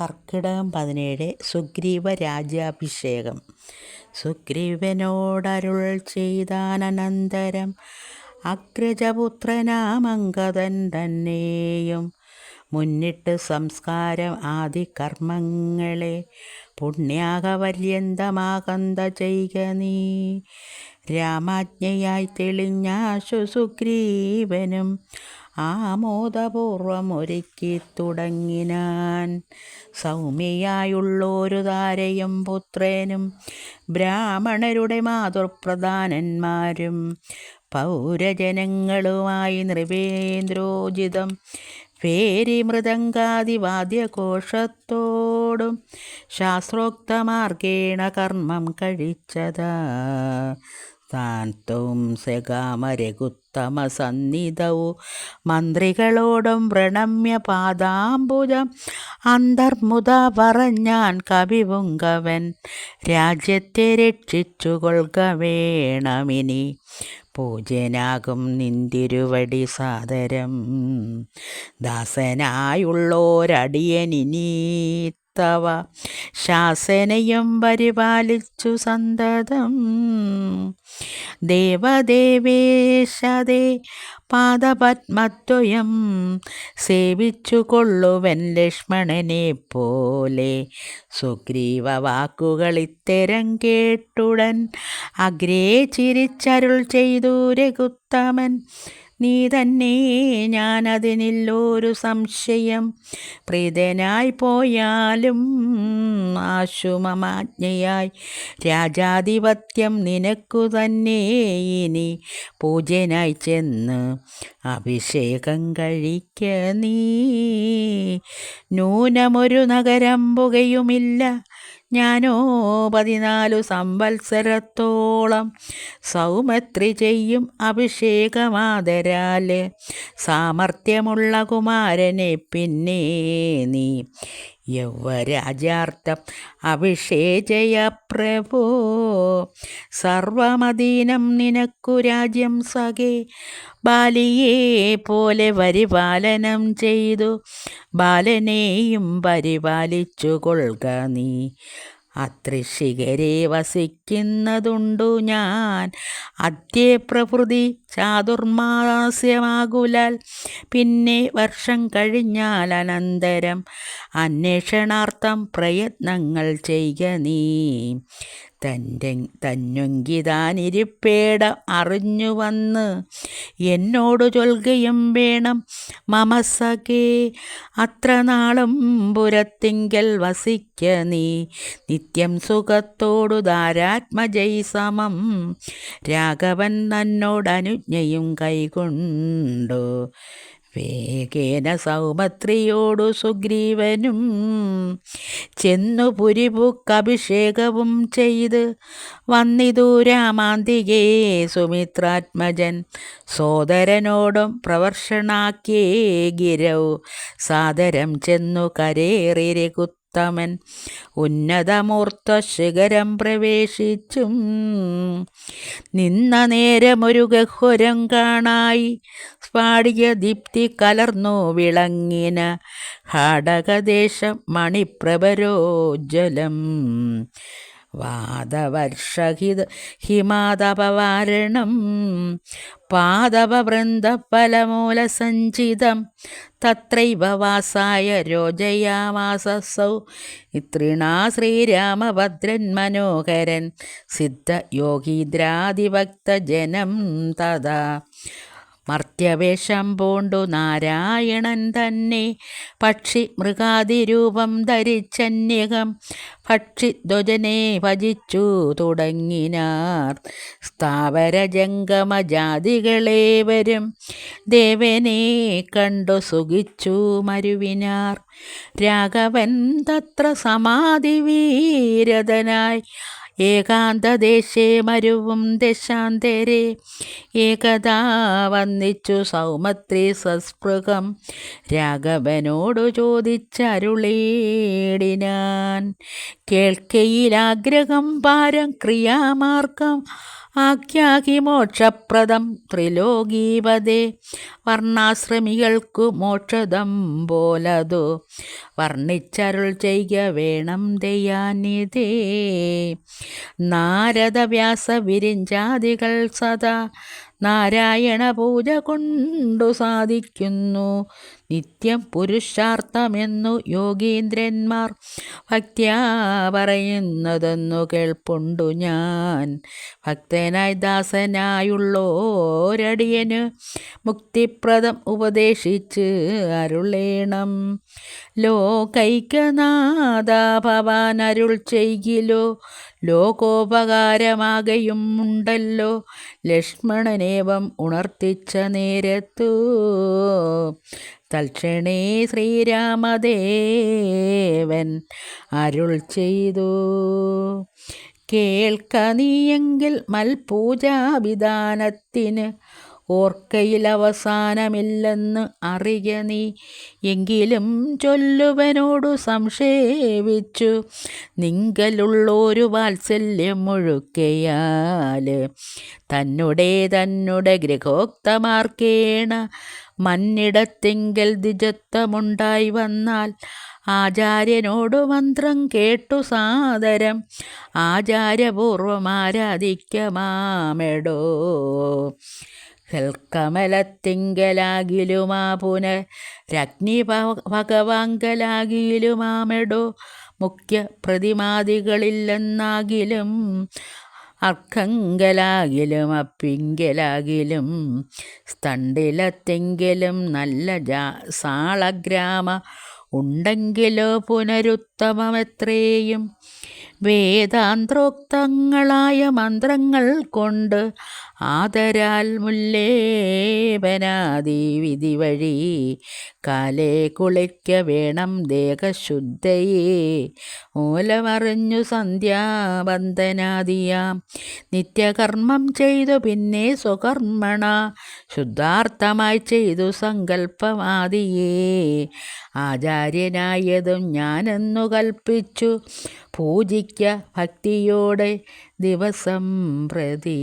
കർക്കിടകം പതിനേഴ് സുഗ്രീവ രാജ്യാഭിഷേകം. സുഗ്രീവനോടരുൾ ചെയ്താനന്തരം അഗ്രജപുത്രനാമംഗതൻ തന്നെയും മുന്നിട്ട് സംസ്കാരം ആദി കർമ്മങ്ങളെ പുണ്യാകപര്യന്തമാകന്ത ചെയ്ക നീ. രാമാജ്ഞയായി തെളിഞ്ഞാശു സുഗ്രീവനും ആമോദപൂർവം ഒരുക്കി തുടങ്ങിനാൻ. സൗമ്യയായുള്ളൊരു താരയും പുത്രേനും ബ്രാഹ്മണരുടെ മാതൃപ്രധാനന്മാരും പൗരജനങ്ങളുമായി നൃവേന്ദ്രോചിതം പേരി മൃദംഗാദിവാദ്യഘോഷത്തോടും ശാസ്ത്രോക്തമാർഗേണ കർമ്മം കഴിച്ചതാ. താൻ ത്വം സകാമരഘുത്തമസന്നിധൗ മന്ത്രികളോടും പ്രണമ്യ പാദാംബുജം അന്തർമുത പറഞ്ഞാൻ കവിവുങ്കവൻ. രാജ്യത്തെ രക്ഷിച്ചു കൊള്ളുക വേണമിനി. പൂജ്യനാകും നിന്തിരുവടി സാദരം. ദാസനായുള്ളോരടിയനിനീത്തവ ശാസനയും പരിപാലിച്ചു സന്തതം. ദേവദേവേശതേ പാദപത്മത്വയം സേവിച്ചു കൊള്ളുവൻ ലക്ഷ്മണനെ പോലെ സുഗ്രീവ വാക്കുകൾ ഇത്തരം കേട്ടുടൻ അഗ്രേ ചിരിച്ചരുൾ ചെയ്തു രഘുത്തമൻ. നീ തന്നെ ഞാനതിനില്ലൊരു സംശയം. പ്രീതനായി പോയാലും ആശുമമാജ്ഞയായി. രാജാധിപത്യം നിനക്കു തന്നെ. ഇനി പൂജനായി ചെന്ന് അഭിഷേകം കഴിക്ക നീ. നൂനമൊരു നഗരം പുകയുമില്ല. ഞാനോ പതിനാലു സംവത്സരത്തോളം സൗമത്രി ചെയ്യും അഭിഷേകമാതരാൽ സാമർഥ്യമുള്ള കുമാരനെ പിന്നെ നീ യൗവരാജാർത്ഥം. അഭിഷേചയ പ്രഭോ സർവമദീനം നിനക്കു രാജ്യം സഖേ. ബാലിയെ പോലെ പരിപാലനം ചെയ്തു ബാലനെയും പരിപാലിച്ചു കൊള്ളുക നീ. അത്രിശിഖരെ വസിക്കുന്നതുണ്ടു ഞാൻ. അദ്യപ്രഭൃതി ചാതുർമാസ്യമാകുലാൽ പിന്നെ വർഷം കഴിഞ്ഞാൽ അനന്തരം അന്വേഷണാർത്ഥം പ്രയത്നങ്ങൾ ചെയ്യുക നീ. തന്റെ തന്നൊങ്കിതാനിരിപ്പേട അറിഞ്ഞു വന്ന് എന്നോട് ചൊൽകയും വേണം. മമസകേ അത്ര നാളും പുരത്തിങ്കൽ വസിക്ക നീ. നിത്യം സുഖത്തോടു ധാരാത്മജൈ സമം രാഘവൻ നന്നോടനുജ്ഞയും കൈകൊണ്ടു വേഗേന സൗമത്രിയോടു സുഗ്രീവനും ചെന്നു പുരിപുക്കഭിഷേകവും ചെയ്ത് വന്നിതു രാമാന്തികേ സുമിത്രാത്മജൻ സോദരനോടും പ്രവർഷണാക്കിയേ ഗിരൗ സാദരം ചെന്നു കരേറി രഘുത്തമൻ ഉന്നതമൂർത്ത ശിഖരം പ്രവേശിച്ചും നിന്ന നേരമൊരു ഗഹ്വരം കാണായി. സ്പാടിയ ദീപ്തി കലർന്നു വിളങ്ങിന ഹാടകദേശം മണിപ്രഭരോജ്വലം. വാദവർഷഹിത ഹിമാതപവാരണം. പാദപവൃന്ദഫലമൂലസഞ്ചിതം. തത്രൈവ വാസായ രോജയാമാസസൗ ഇത്രിണാ ശ്രീരാമഭദ്രൻ മനോഹരൻ. സിദ്ധയോഗീന്ദ്രാതിഭക്തജനം തഥാ. മർത്യവേഷം പൂണ്ടു നാരായണൻ തന്നെ. പക്ഷി മൃഗാതിരൂപം ധരിച്ചന്യകം. പക്ഷിധ്വജനെ ഭജിച്ചു തുടങ്ങിനാർ. സ്ഥാവര ജംഗമജാതികളേവരും ദേവനെ കണ്ടു സുഖിച്ചു മരുവിനാർ. രാഘവൻ തത്ര സമാധിവീരതനായി ഏകാന്തദേശേ മരുവും ദശാന്തരെ. ഏകദാ വന്നിച്ചു സൗമത്രി സസ്പൃഹം. രാഘവനോടു ചോദിച്ചരുളേടിനാൻ. കേൾക്കയിലാഗ്രഹം പാരം ക്രിയാമാർഗം. ആഖ്യാഹി മോക്ഷപ്രദം ത്രിലോകീപതേ വർണാശ്രമികൾക്കു മോക്ഷദം പോലതു. വർണിച്ചരുൾ ചെയ്യ വേണം ദയാനിതേ നാരദവ്യാസ വിരിഞ്ചാദികൾ സദാ നാരായണ പൂജ കൊണ്ടു സാധിക്കുന്നു. നിത്യം പുരുഷാർത്ഥമെന്നു യോഗീന്ദ്രന്മാർ ഭക്തിയാ പറയുന്നതെന്നു കേൾപ്പുണ്ടു ഞാൻ. ഭക്തനായി ദാസനായുള്ളോരടിയന് മുക്തിപ്രദം ഉപദേശിച്ച് അരുളേണം. ലോകൈക്യനാഥ ഭവാൻ അരുൾ ചെയ്യിലോ? ലോകോപകാരമാകയും ഉണ്ടല്ലോ ലക്ഷ്മണനേവം ഉണർത്തിച്ച നേരത്തു. തൽക്ഷണേ ശ്രീരാമദേവൻ അരുൾ ചെയ്തു. കേൾക്ക നീയെങ്കിൽ മൽപൂജാവിധാനത്തിന് ഓർക്കയിൽ അവസാനമില്ലെന്ന് അറിയ നീ. എങ്കിലും ചൊല്ലുവനോടു സംക്ഷേപിച്ചു നിങ്കലുള്ളൊരു വാത്സല്യം മുഴുക്കയാൽ തന്നുടെ തന്നുടെ ഗൃഹോക്തമാർക്കേണ. മന്നിടത്തിങ്കൽ ദ്വിജത്വമുണ്ടായി വന്നാൽ ആചാര്യനോടു മന്ത്രം കേട്ടു സാദരം. ആചാര്യപൂർവം ആരാധിക്കമാമെടോ. ഹൽക്കമലത്തിങ്കലാകിലുമാ പുനരഗ്നി ഭഗവാങ്കലാകിലുമാമെടോ മുഖ്യ പ്രതിമാദികളില്ലെന്നാകിലും അർക്കങ്കലാകിലും അപ്പിങ്കലാകിലും സ്തണ്ടിലത്തെങ്കിലും നല്ല ജാ സാളഗ്രാമ ഉണ്ടെങ്കിലോ പുനരുത്തമമെത്രയും. വേദാന്തോക്തങ്ങളായ മന്ത്രങ്ങൾ കൊണ്ട് ആദരാൽ മുല്ലേപനാദി വിധി വഴി കാലേ കുളിക്ക വേണം ദേഹശുദ്ധയെ. മൂലമറിഞ്ഞു സന്ധ്യാബന്ധനാദിയാം നിത്യകർമ്മം ചെയ്തു പിന്നെ സ്വകർമ്മണ ശുദ്ധാർത്ഥമായി ചെയ്തു സങ്കല്പമാദിയേ ആചാര്യനായതും ഞാനെന്നു കൽപ്പിച്ചു. പൂജിക്ക ഭക്തിയോടെ ദിവസം പ്രതി.